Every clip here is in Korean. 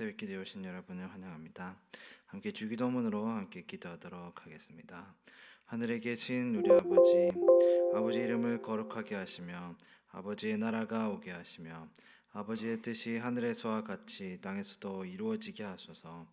새벽 기도에 오신 여러분을 환영합니다. 함께 주기도문으로 함께 기도하도록 하겠습니다. 하늘에 계신 우리 아버지, 아버지 이름을 거룩하게 하시며 아버지의 나라가 오게 하시며 아버지의 뜻이 하늘에서와 같이 땅에서도 이루어지게 하소서.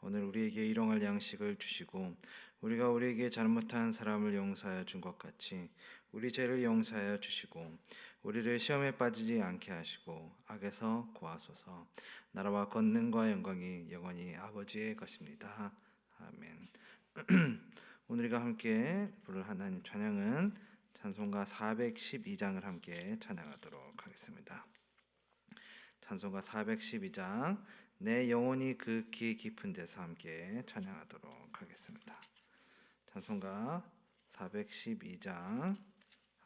오늘 우리에게 일용할 양식을 주시고 우리가 우리에게 잘못한 사람을 용서하여 준 것 같이 우리 죄를 용서하여 주시고 우리를 시험에 빠지지 않게 하시고 악에서 구하소서. 나라와 권능과 영광이 영원히 아버지의 것입니다. 아멘. 오늘 우리가 함께 부를 하나님 찬양은 찬송가 412장을 함께 찬양하도록 하겠습니다. 찬송가 412장 내 영혼이 극히 깊은 데서 함께 찬양하도록 하겠습니다. 찬송가 412장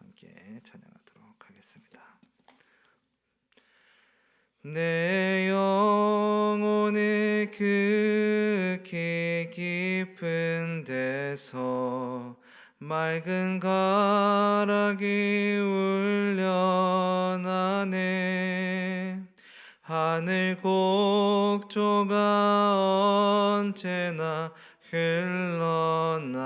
함께 찬양하도록 하겠습니다. 내 영혼의 극히 깊은 데서 맑은 가락이 울려나네 하늘 곡조가 언제나 흘러나와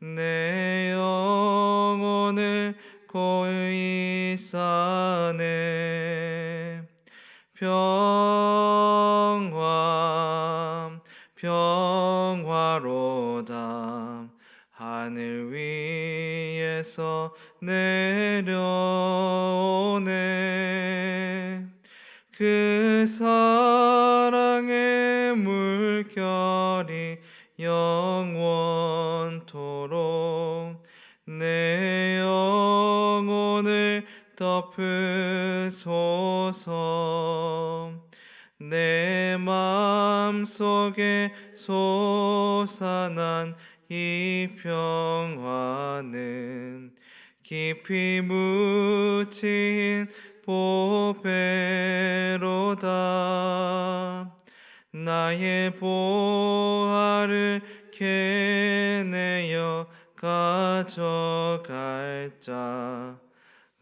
내 영혼을 고이 싸네 평화 평화로다. 하늘 위에서 내려 깊이 묻힌 보배로다. 나의 보화를 캐내어 가져갈 자.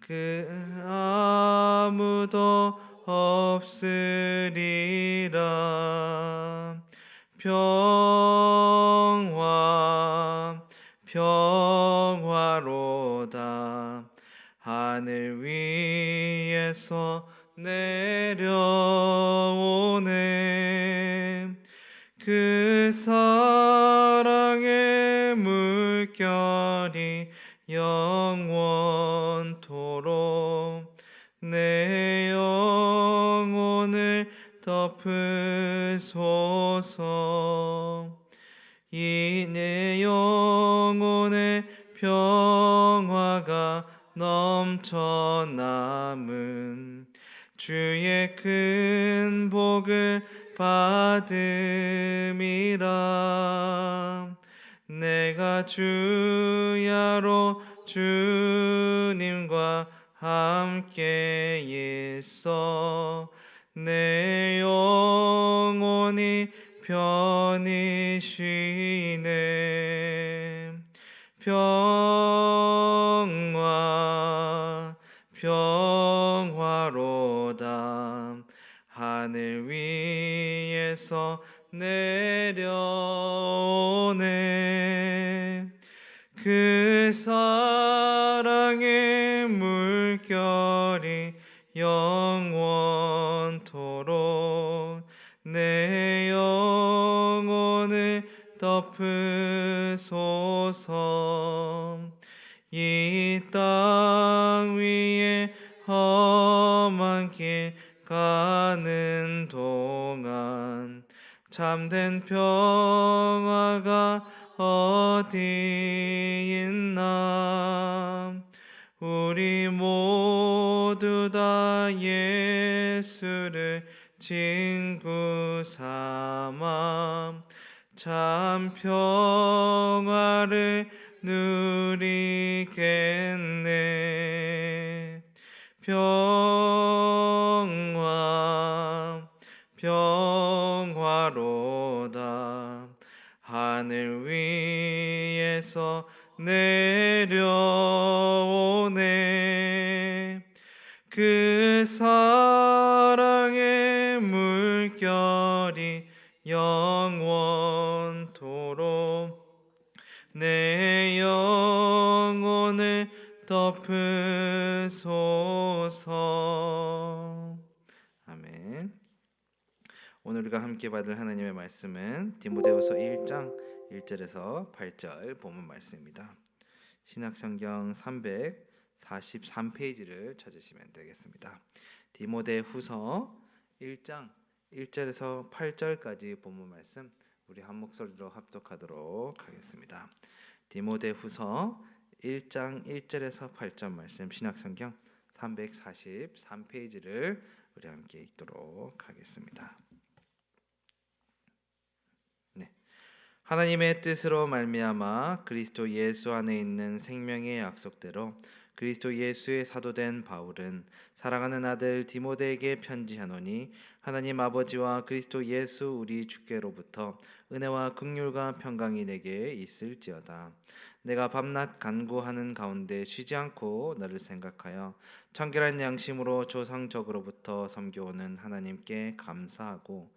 그 아무도 없으리라. 평화 평화로다 하늘 위에서 내려오네 그 사랑의 물결이 영원토록 내 영혼을 덮으소서. 이 내 영혼의 평화가 넘쳐 남은 주의 큰 복을 받음이라. 내가 주야로 주님과 함께 있어 내 영혼이 편히 쉬네. 평 하늘 위에서 내려오네. 그 사랑의 물결이 영원토록 내 영혼을 덮으소서. 이 땅 위에 험한 길 가는 동안 참된 평화가 어디 있나? 우리 모두 다 예수를 친구 삼아 참 평화를 누리겠네. 평 내려오네 그 사랑의 물 물결이 영원토록 내 영혼을 덮으소서. 아멘. 오늘 우리가 함께 받을 하나님의 말씀은 디모데후서 1장 1절에서 8절 본문 말씀입니다. 신약성경 343페이지를 찾으시면 되겠습니다. 디모데 후서 1장 1절에서 8절까지 본문 말씀 우리 한 목소리로 합독하도록 하겠습니다. 디모데 후서 1장 1절에서 8절 말씀 신약성경 343페이지를 우리 함께 읽도록 하겠습니다. 하나님의 뜻으로 말미암아 그리스도 예수 안에 있는 생명의 약속대로 그리스도 예수의 사도된 바울은 사랑하는 아들 디모데에게 편지하노니 하나님 아버지와 그리스도 예수 우리 주께로부터 은혜와 긍휼과 평강이 내게 있을지어다. 내가 밤낮 간구하는 가운데 쉬지 않고 너를 생각하여 청결한 양심으로 조상적으로부터 섬겨오는 하나님께 감사하고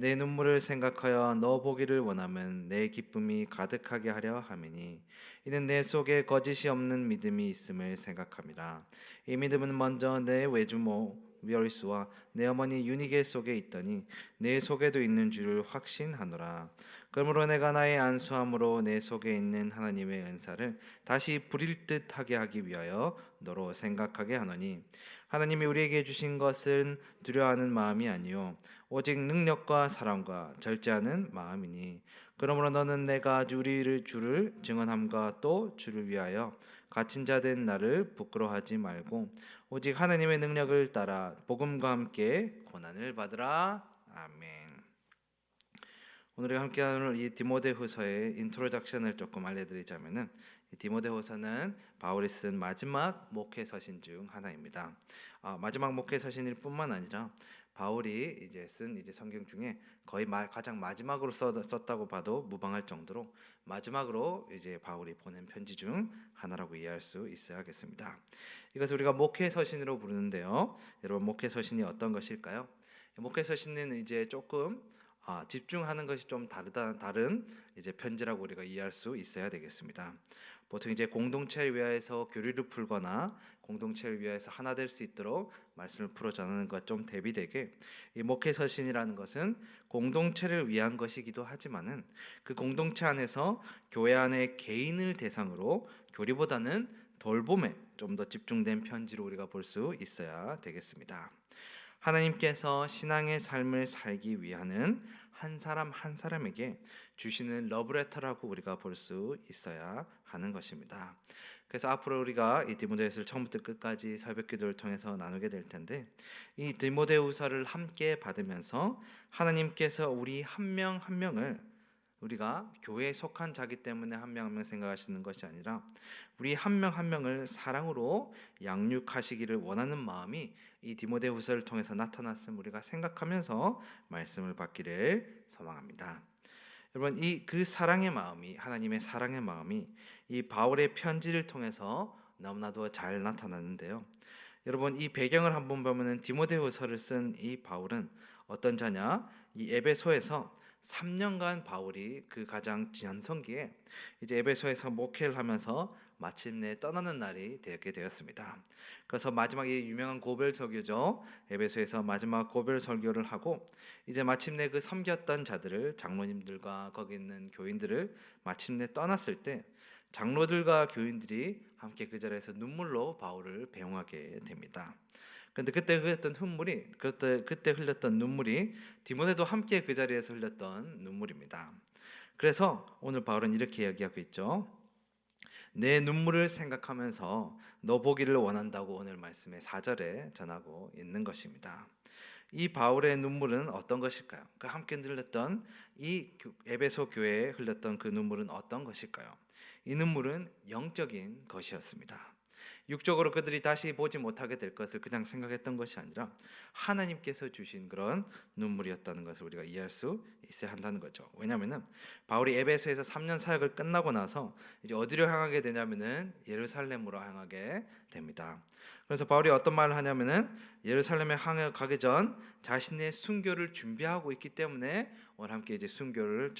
내 눈물을 생각하여 너 보기를 원하면 내 기쁨이 가득하게 하려 함이니 이는 내 속에 거짓이 없는 믿음이 있음을 생각함이라. 이 믿음은 먼저 내 외주모 위얼스와 내 어머니 유니게 속에 있더니 내 속에도 있는 줄을 확신하노라. 그러므로 내가 나의 안수함으로 내 속에 있는 하나님의 은사를 다시 부릴 듯하게 하기 위하여 너로 생각하게 하노니. 하나님이 우리에게 주신 것은 두려워하는 마음이 아니요 오직 능력과 사랑과 절제하는 마음이니 그러므로 너는 내가 우리를 주를 증언함과 또 주를 위하여 갇힌 자 된 나를 부끄러워하지 말고 오직 하나님의 능력을 따라 복음과 함께 고난을 받으라 아멘. 오늘 함께하는 이 디모데후서의 인트로덕션을 조금 알려드리자면은 이 디모데후서는 바울이 쓴 마지막 목회 서신 중 하나입니다. 아, 마지막 목회 서신일 뿐만 아니라 바울이 이제 쓴 이제 성경 중에 거의 마, 가장 마지막으로 써, 썼다고 봐도 무방할 정도로 마지막으로 이제 바울이 보낸 편지 중 하나라고 이해할 수 있어야겠습니다. 이것을 우리가 목회 서신으로 부르는데요. 여러분 목회 서신이 어떤 것일까요? 목회 서신은 이제 조금 아, 집중하는 것이 좀 다르다 다른 이제 편지라고 우리가 이해할 수 있어야 되겠습니다. 보통 이제 공동체를 위하여서 교리를 풀거나 공동체를 위하여서 하나 될 수 있도록 말씀을 풀어 전하는 것 좀 대비되게 이 목회 서신이라는 것은 공동체를 위한 것이기도 하지만은 그 공동체 안에서 교회 안에 개인을 대상으로 교리보다는 돌봄에 좀 더 집중된 편지로 우리가 볼 수 있어야 되겠습니다. 하나님께서 신앙의 삶을 살기 위하는 한 사람 한 사람에게 주시는 러브레터라고 우리가 볼 수 있어야 하는 것입니다. 그래서 앞으로 우리가 이 디모데후서를 처음부터 끝까지 새벽 기도를 통해서 나누게 될 텐데 이 디모데후서를 함께 받으면서 하나님께서 우리 한 명한 명을 우리가 교회에 속한 자기 때문에 한 명 한 명 생각하시는 것이 아니라 우리 한명한 명을 사랑으로 양육하시기를 원하는 마음이 이 디모데후서를 통해서 나타났음 우리가 생각하면서 말씀을 받기를 소망합니다. 여러분 이 그 사랑의 마음이 하나님의 사랑의 마음이 이 바울의 편지를 통해서 너무나도 잘 나타났는데요. 여러분 이 배경을 한번 보면은 디모데후서를 쓴 이 바울은 어떤 자냐? 이 에베소에서 3년간 바울이 그 가장 전성기에 이제 에베소에서 목회를 하면서 마침내 떠나는 날이 되게 되었습니다. 그래서 마지막에 유명한 고별 설교죠. 에베소에서 마지막 고별 설교를 하고 이제 마침내 그 섬겼던 자들을 장로님들과 거기 있는 교인들을 마침내 떠났을 때 장로들과 교인들이 함께 그 자리에서 눈물로 바울을 배웅하게 됩니다. 그런데 그때 흘렸던 눈물이 그때 그때 흘렸던 눈물이 디모데도 함께 그 자리에서 흘렸던 눈물입니다. 그래서 오늘 바울은 이렇게 이야기하고 있죠. 내 눈물을 생각하면서 너 보기를 원한다고 오늘 말씀의 4절에 전하고 있는 것입니다. 이 바울의 눈물은 어떤 것일까요? 그 함께 흘렸던 이 에베소 교회에 흘렸던 그 눈물은 어떤 것일까요? 이 눈물은 영적인 것이었습니다. 육적으로 그들이 다시 보지 못하게 될 것을 그냥 생각했던 것이 아니라 하나님께서 주신 그런 눈물이었다는 것을 우리가 이해할 수 있어야 한다는 거죠. 왜냐하면은 바울이 에베소에서 3년 사역을 끝나고 나서 이제 어디로 향하게 되냐면은 예루살렘으로 향하게 됩니다. 그래서 바울이 어떤 말을 하냐면은 예루살렘에 향해 가기 전 자신의 순교를 준비하고 있기 때문에 오늘 함께 이제 순교를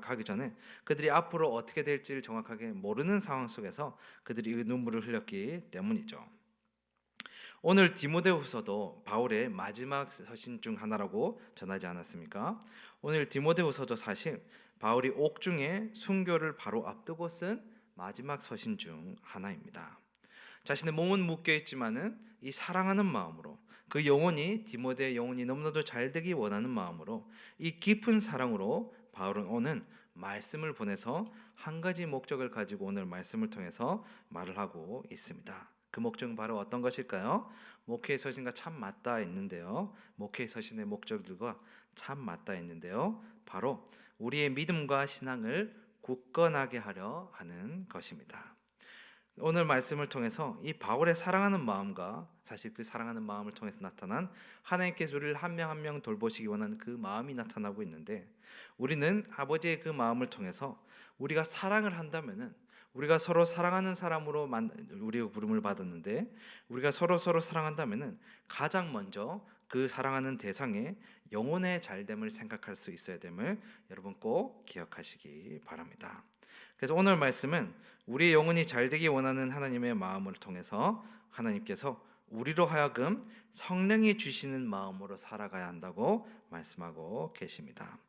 가기 전에 그들이 앞으로 어떻게 될지를 정확하게 모르는 상황 속에서 그들이 이 눈물을 흘렸기 때문이죠. 오늘 디모데후서도 바울의 마지막 서신 중 하나라고 전하지 않았습니까? 오늘 디모데후서도 사실 바울이 옥중에 순교를 바로 앞두고 쓴 마지막 서신 중 하나입니다. 자신의 몸은 묶여 있지만은 이 사랑하는 마음으로 그 영혼이 디모데의 영혼이 너무나도 잘 되기 원하는 마음으로 이 깊은 사랑으로 바울은 오는 말씀을 보내서 한 가지 목적을 가지고 오늘 말씀을 통해서 말을 하고 있습니다. 그 목적은 바로 어떤 것일까요? 목회의 서신과 참 맞닿아 있는데요. 목회의 서신의 목적들과 참 맞닿아 있는데요. 바로 우리의 믿음과 신앙을 굳건하게 하려 하는 것입니다. 오늘 말씀을 통해서 이 바울의 사랑하는 마음과 사실 그 사랑하는 마음을 통해서 나타난 하나님께서 우리를 한 명 한 명 돌보시기 원하는 그 마음이 나타나고 있는데 우리는 아버지의 그 마음을 통해서 우리가 사랑을 한다면은 우리가 서로 사랑하는 사람으로 만 우리가 부름을 받았는데 우리가 서로 서로 사랑한다면은 가장 먼저 그 사랑하는 대상의 영혼의 잘됨을 생각할 수 있어야 됨을 여러분 꼭 기억하시기 바랍니다. 그래서 오늘 말씀은 우리의 영혼이 잘 되기 원하는 하나님의 마음을 통해서 하나님께서 우리로 하여금 성령이 주시는 마음으로 살아가야 한다고 말씀하고 계십니다.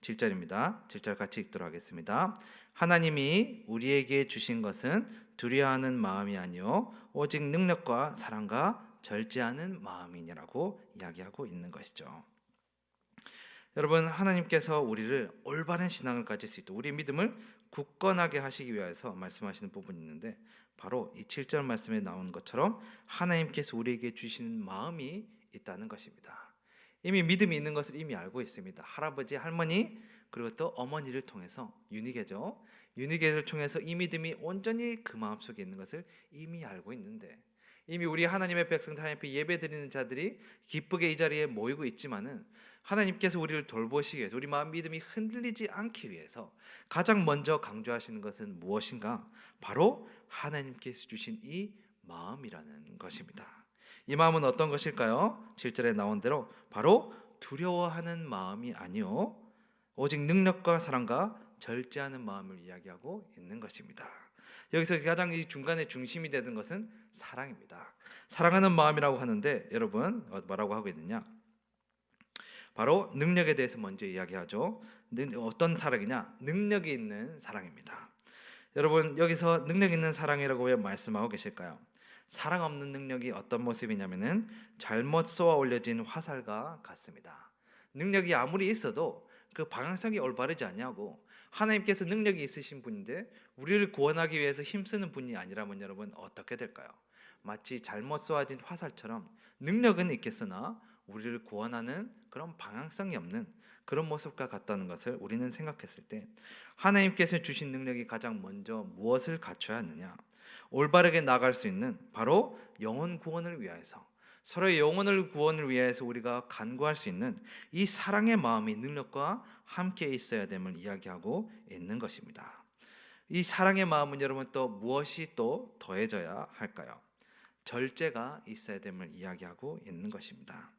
7절입니다. 7절 같이 읽도록 하겠습니다. 하나님이 우리에게 주신 것은 두려워하는 마음이 아니요 오직 능력과 사랑과 절제하는 마음이니라고 이야기하고 있는 것이죠. 여러분 하나님께서 우리를 올바른 신앙을 가질 수 있도록 우리 믿음을 굳건하게 하시기 위해서 말씀하시는 부분이 있는데 바로 이 7절 말씀에 나온 것처럼 하나님께서 우리에게 주시는 마음이 있다는 것입니다. 이미 믿음이 있는 것을 이미 알고 있습니다. 할아버지, 할머니 그리고 또 어머니를 통해서 유니게죠. 유니게를 통해서 이 믿음이 온전히 그 마음 속에 있는 것을 이미 알고 있는데 이미 우리 하나님의 백성들 하나님 앞에 예배드리는 자들이 기쁘게 이 자리에 모이고 있지만은 하나님께서 우리를 돌보시기 위해서 우리 마음 믿음이 흔들리지 않기 위해서 가장 먼저 강조하시는 것은 무엇인가? 바로 하나님께서 주신 이 마음이라는 것입니다. 이 마음은 어떤 것일까요? 7절에 나온 대로 바로 두려워하는 마음이 아니요 오직 능력과 사랑과 절제하는 마음을 이야기하고 있는 것입니다. 여기서 가장 이 중간에 중심이 되는 것은 사랑입니다. 사랑하는 마음이라고 하는데 여러분 어, 뭐라고 하고 있느냐? 바로 능력에 대해서 먼저 이야기하죠. 능- 어떤 사랑이냐? 능력이 있는 사랑입니다. 여러분 여기서 능력 있는 사랑이라고 왜 말씀하고 계실까요? 사랑 없는 능력이 어떤 모습이냐면은 잘못 쏘아 올려진 화살과 같습니다. 능력이 아무리 있어도 그 방향성이 올바르지 않냐고 하나님께서 능력이 있으신 분인데 우리를 구원하기 위해서 힘쓰는 분이 아니라면 여러분 어떻게 될까요? 마치 잘못 쏘아진 화살처럼 능력은 있겠으나 우리를 구원하는 그런 방향성이 없는 그런 모습과 같다는 것을 우리는 생각했을 때 하나님께서 주신 능력이 가장 먼저 무엇을 갖춰야 하느냐? 올바르게 나갈 수 있는 바로 영혼 구원을 위하여서 서로의 영혼을 구원을 위해서 우리가 간구할 수 있는 이 사랑의 마음이 능력과 함께 있어야 됨을 이야기하고 있는 것입니다. 이 사랑의 마음은 여러분 또 무엇이 또 더해져야 할까요? 절제가 있어야 됨을 이야기하고 있는 것입니다.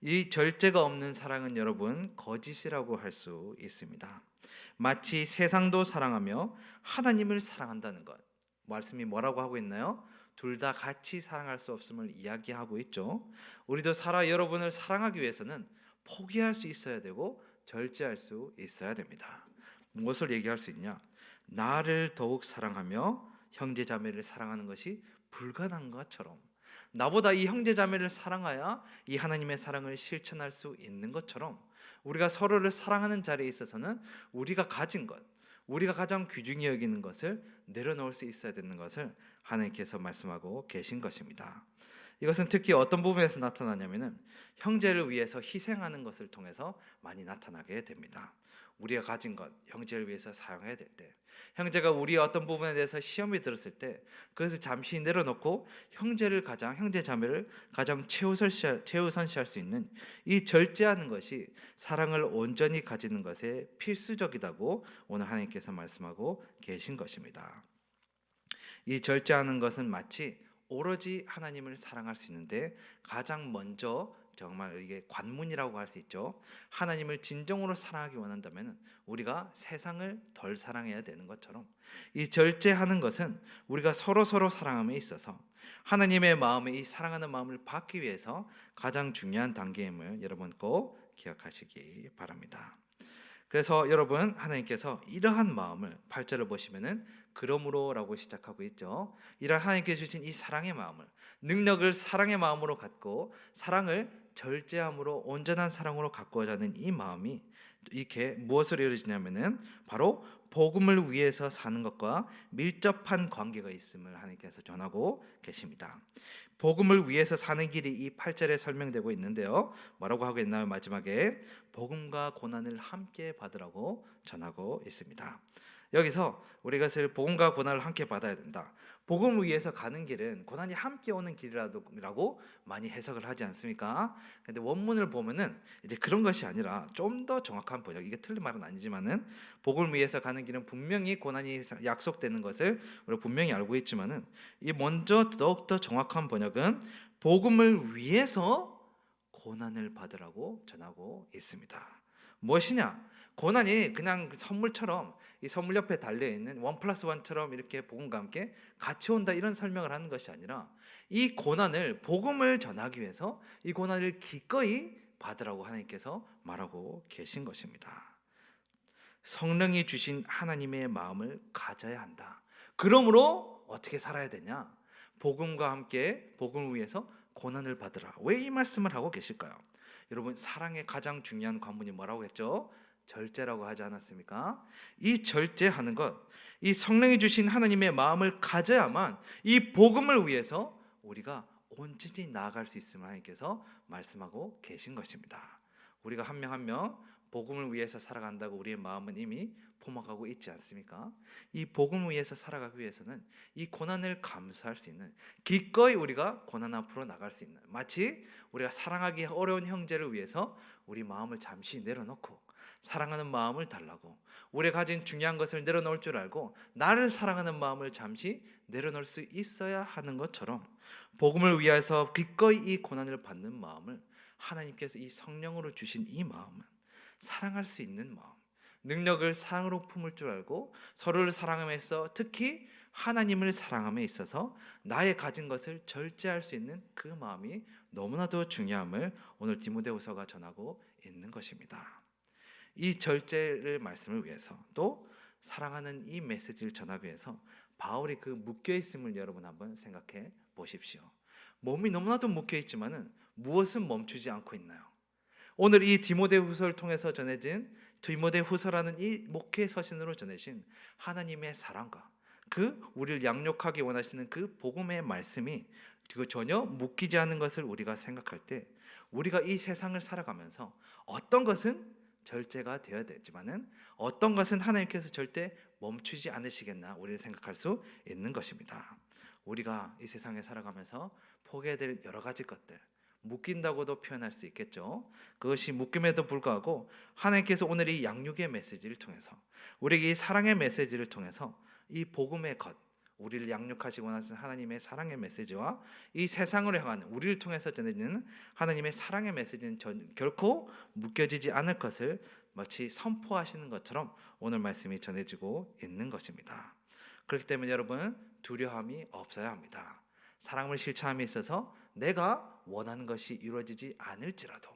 이 절제가 없는 사랑은 여러분 거짓이라고 할 수 있습니다. 마치 세상도 사랑하며 하나님을 사랑한다는 것. 말씀이 뭐라고 하고 있나요? 둘 다 같이 사랑할 수 없음을 이야기하고 있죠. 우리도 살아 여러분을 사랑하기 위해서는 포기할 수 있어야 되고 절제할 수 있어야 됩니다. 무엇을 얘기할 수 있냐? 나를 더욱 사랑하며 형제 자매를 사랑하는 것이 불가능한 것처럼 나보다 이 형제 자매를 사랑하여 이 하나님의 사랑을 실천할 수 있는 것처럼 우리가 서로를 사랑하는 자리에 있어서는 우리가 가진 것, 우리가 가장 귀중히 여기는 것을 내려놓을 수 있어야 되는 것을 하나님께서 말씀하고 계신 것입니다. 이것은 특히 어떤 부분에서 나타나냐면은 형제를 위해서 희생하는 것을 통해서 많이 나타나게 됩니다. 우리가 가진 것 형제를 위해서 사용해야 될 때, 형제가 우리의 어떤 부분에 대해서 시험이 들었을 때 그것을 잠시 내려놓고 형제를 가장 형제 자매를 가장 최우선시할, 최우선시할 수 있는 이 절제하는 것이 사랑을 온전히 가지는 것에 필수적이다고 오늘 하나님께서 말씀하고 계신 것입니다. 이 절제하는 것은 마치 오로지 하나님을 사랑할 수 있는데 가장 먼저 정말 이게 관문이라고 할 수 있죠. 하나님을 진정으로 사랑하기 원한다면 우리가 세상을 덜 사랑해야 되는 것처럼 이 절제하는 것은 우리가 서로 서로 사랑함에 있어서 하나님의 마음에 이 사랑하는 마음을 받기 위해서 가장 중요한 단계임을 여러분 꼭 기억하시기 바랍니다. 그래서 여러분 하나님께서 이러한 마음을 8절을 보시면은 그러므로라고 시작하고 있죠. 이러한 하나님께 주신 이 사랑의 마음을 능력을 사랑의 마음으로 갖고 사랑을 절제함으로 온전한 사랑으로 하는 이 마음이 이렇게 무엇을 이루어지냐면은 바로 복음을 위해서 사는 것과 밀접한 관계가 있음을 하나님께서 전하고 계십니다. 복음을 위해서 사는 길이 이 8절에 설명되고 있는데요. 뭐라고 하고 있나요? 마지막에 복음과 고난을 함께 받으라고 전하고 있습니다. 여기서 우리가 복음과 고난을 함께 받아야 된다. 복음을 위해서 가는 길은 고난이 함께 오는 길이라고 많이 해석을 하지 않습니까? 근데 원문을 보면은 이제 그런 것이 아니라 좀 더 정확한 번역. 이게 틀린 말은 아니지만은 복음을 위해서 가는 길은 분명히 고난이 약속되는 것을 우리가 분명히 알고 있지만은 이 먼저 더욱 더 정확한 번역은 복음을 위해서 고난을 받으라고 전하고 있습니다. 무엇이냐? 고난이 그냥 선물처럼 이 선물 옆에 달려 있는 원 플러스 원처럼 이렇게 복음과 함께 같이 온다 이런 설명을 하는 것이 아니라 이 고난을 복음을 전하기 위해서 이 고난을 기꺼이 받으라고 하나님께서 말하고 계신 것입니다. 성령이 주신 하나님의 마음을 가져야 한다. 그러므로 어떻게 살아야 되냐? 복음과 함께 복음을 위해서 고난을 받으라. 왜 이 말씀을 하고 계실까요? 여러분 사랑의 가장 중요한 관문이 뭐라고 했죠? 절제라고 하지 않았습니까? 이 절제하는 것, 이 성령이 주신 하나님의 마음을 가져야만 이 복음을 위해서 우리가 온전히 나아갈 수 있음을 하나님께서 말씀하고 계신 것입니다. 우리가 한 명 한 명 복음을 위해서 살아간다고 우리의 마음은 이미 포막하고 있지 않습니까? 이 복음을 위해서 살아가기 위해서는 이 고난을 감수할 수 있는 기꺼이 우리가 고난 앞으로 나갈 수 있는 마치 우리가 사랑하기 어려운 형제를 위해서 우리 마음을 잠시 내려놓고 사랑하는 마음을 달라고 우리 가진 중요한 것을 내려놓을 줄 알고 나를 사랑하는 마음을 잠시 내려놓을 수 있어야 하는 것처럼 복음을 위해서 기꺼이 이 고난을 받는 마음을 하나님께서 이 성령으로 주신 이 마음은 사랑할 수 있는 마음, 능력을 사랑으로 품을 줄 알고 서로를 사랑함에서 특히 하나님을 사랑함에 있어서 나의 가진 것을 절제할 수 있는 그 마음이 너무나도 중요함을 오늘 디모데후서가 전하고 있는 것입니다. 이 절제를 말씀을 위해서 또 사랑하는 이 메시지를 전하기 위해서 바울이 그 묶여 있음을 여러분 한번 생각해 보십시오. 몸이 너무나도 묶여 있지만은 무엇은 멈추지 않고 있나요? 오늘 이 디모데후서를 통해서 전해진 디모데후서라는 이 목회 서신으로 전해진 하나님의 사랑과 그 우리를 양육하기 원하시는 그 복음의 말씀이 그 전혀 묶이지 않은 것을 우리가 생각할 때 우리가 이 세상을 살아가면서 어떤 것은 절제가 되어야 되지만은 어떤 것은 하나님께서 절대 멈추지 않으시겠나 우리를 생각할 수 있는 것입니다. 우리가 이 세상에 살아가면서 포기해야 될 여러 가지 것들 묶인다고도 표현할 수 있겠죠. 그것이 묶임에도 불구하고 하나님께서 오늘 이 양육의 메시지를 통해서 우리에게 이 사랑의 메시지를 통해서 이 복음의 것 우리를 양육하시고 나서 하나님의 사랑의 메시지와 이 세상으로 향한 우리를 통해서 전해지는 하나님의 사랑의 메시지는 전, 결코 묶여지지 않을 것을 마치 선포하시는 것처럼 오늘 말씀이 전해지고 있는 것입니다. 그렇기 때문에 여러분 두려움이 없어야 합니다. 사랑을 실천함에 있어서 내가 원하는 것이 이루어지지 않을지라도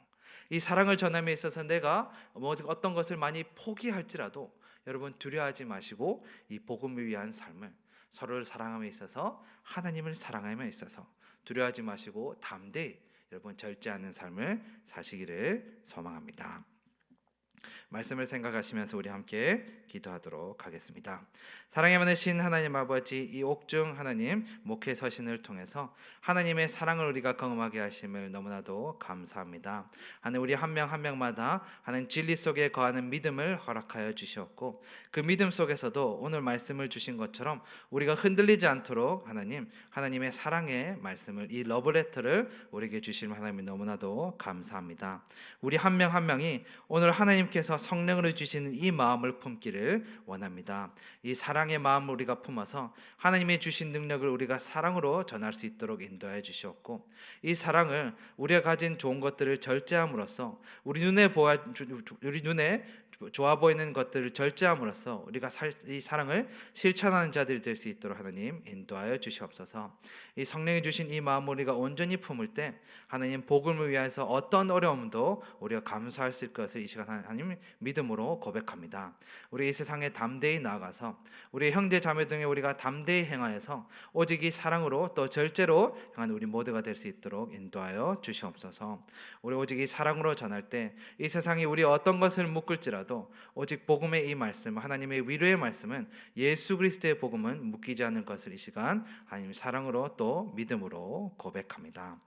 이 사랑을 전함에 있어서 내가 뭐 어떤 것을 많이 포기할지라도 여러분 두려워하지 마시고 이 복음을 위한 삶을 서로를 사랑함에 있어서 하나님을 사랑함에 있어서 두려워하지 마시고 담대히 여러분 절제하는 삶을 사시기를 소망합니다. 말씀을 생각하시면서 우리 함께 기도하도록 하겠습니다. 사랑에 많으신 하나님 아버지 이 옥중 하나님 목회 서신을 통해서 하나님의 사랑을 우리가 경험하게 하심을 너무나도 감사합니다. 하늘 우리 한 명 한 명마다 하는 진리 속에 거하는 믿음을 허락하여 주셨고 그 믿음 속에서도 오늘 말씀을 주신 것처럼 우리가 흔들리지 않도록 하나님 하나님의 사랑의 말씀을 이 러브레터를 우리에게 주신 하나님 너무나도 감사합니다. 우리 한 명한 명이 오늘 하나님께서 성령으로 주시는 이 마음을 품기를 원합니다. 이 사랑의 마음을 우리가 품어서 하나님의 주신 능력을 우리가 사랑으로 전할 수 있도록 인도해 주시옵고 이 사랑을 우리가 가진 좋은 것들을 절제함으로써 우리 눈에 보아 우리 눈에 좋아 보이는 것들을 절제함으로써 우리가 살, 이 사랑을 실천하는 자들이 될 수 있도록 하나님 인도하여 주시옵소서. 이 성령이 주신 이 마음 우리가 온전히 품을 때 하나님 복음을 위해서 어떤 어려움도 우리가 감수할 수 있을 것을 이 시간 하나님 믿음으로 고백합니다. 우리 이 세상에 담대히 나아가서 우리 형제 자매 등에 우리가 담대히 행하여서 오직 이 사랑으로 또 절제로 향한 우리 모두가 될 수 있도록 인도하여 주시옵소서. 우리 오직 이 사랑으로 전할 때 이 세상이 우리 어떤 것을 묶을지라도 오직 복음의 이 말씀 하나님의 위로의 말씀은 예수 그리스도의 복음은 묶이지 않는 것을 이 시간 하나님 사랑으로 또 믿음으로 고백합니다.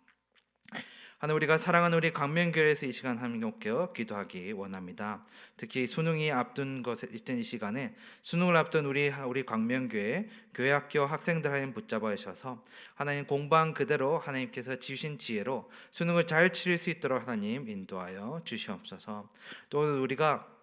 하나님 우리가 사랑하는 우리 강명교회에서 이 시간 함께 기도하기 원합니다. 특히 수능이 앞둔 것에 있던 이 시간에 수능을 앞둔 우리 우리 광명교회 교회학교 학생들 하나님 붙잡아 주셔서 하나님 공부한 그대로 하나님께서 주신 지혜로 수능을 잘 치를 수 있도록 하나님 인도하여 주시옵소서. 또 우리가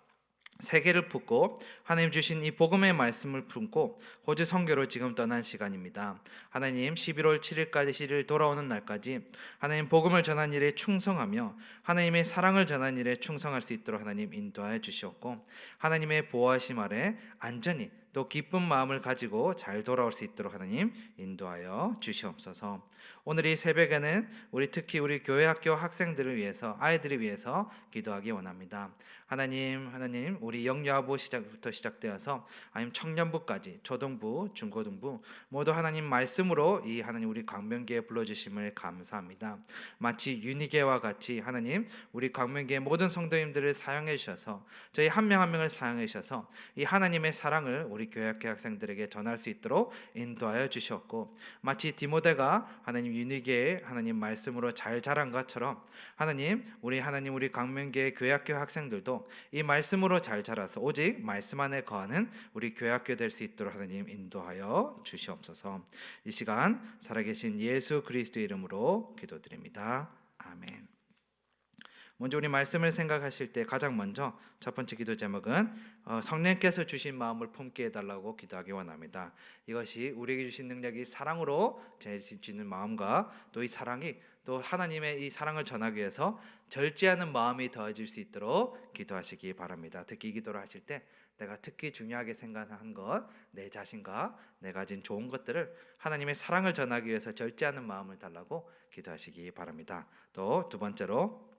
세계를 품고 하나님 주신 이 복음의 말씀을 품고 호주 선교로 지금 떠난 시간입니다. 하나님 11월 7일까지 시를 돌아오는 날까지 하나님 복음을 전한 일에 충성하며 하나님의 사랑을 전한 일에 충성할 수 있도록 하나님 인도하여 주시옵고 하나님의 보호하심 아래 안전히 또 기쁜 마음을 가지고 잘 돌아올 수 있도록 하나님 인도하여 주시옵소서. 오늘 이 새벽에는 우리 특히 우리 교회 학교 학생들을 위해서 아이들을 위해서 기도하기 원합니다. 하나님, 하나님, 우리 영유아부 시작부터 시작되어서 아니면 청년부까지 초등부, 중고등부 모두 하나님 말씀으로 이 하나님 우리 강명계에 불러주심을 감사합니다. 마치 유니계와 같이 하나님 우리 강명계의 모든 성도님들을 사용해 주셔서 저희 한 명한 명을 사용해 주셔서 이 하나님의 사랑을 우리 교회 학교 학생들에게 전할 수 있도록 인도하여 주셨고 마치 디모데가 하나님 유니계의 하나님 말씀으로 잘 자란 것처럼 하나님 우리 하나님 우리 강명계의 교회 학교 학생들도 이 말씀으로 잘 자라서 오직 말씀 안에 거하는 우리 교회 학교 될 수 있도록 하나님 인도하여 주시옵소서. 이 시간 살아계신 예수 그리스도 이름으로 기도드립니다. 아멘. 먼저 우리 말씀을 생각하실 때 가장 먼저 첫 번째 기도 제목은 어, 성령께서 주신 마음을 품게 해달라고 기도하기 원합니다. 이것이 우리에게 주신 능력이 사랑으로 제시는 마음과 또 이 사랑이 또 하나님의 이 사랑을 전하기 위해서 절제하는 마음이 더해질 수 있도록 기도하시기 바랍니다. 특히 이 기도를 하실 때 내가 특히 중요하게 생각한 것, 내 자신과 내가 가진 좋은 것들을 하나님의 사랑을 전하기 위해서 절제하는 마음을 달라고 기도하시기 바랍니다. 또 두 번째로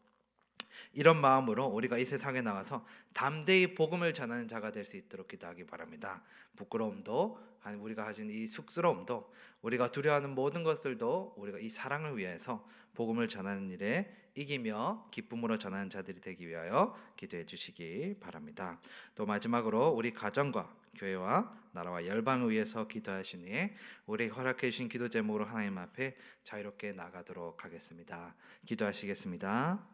이런 마음으로 우리가 이 세상에 나가서 담대히 복음을 전하는 자가 될 수 있도록 기도하기 바랍니다. 부끄러움도 아니 우리가 가진 이 쑥스러움도 우리가 두려워하는 모든 것들도 우리가 이 사랑을 위해서 복음을 전하는 일에 이기며 기쁨으로 전하는 자들이 되기 위하여 기도해 주시기 바랍니다. 또 마지막으로 우리 가정과 교회와 나라와 열방을 위해서 기도하신 후에 우리 허락해 주신 기도 제목으로 하나님 앞에 자유롭게 나가도록 하겠습니다. 기도하시겠습니다.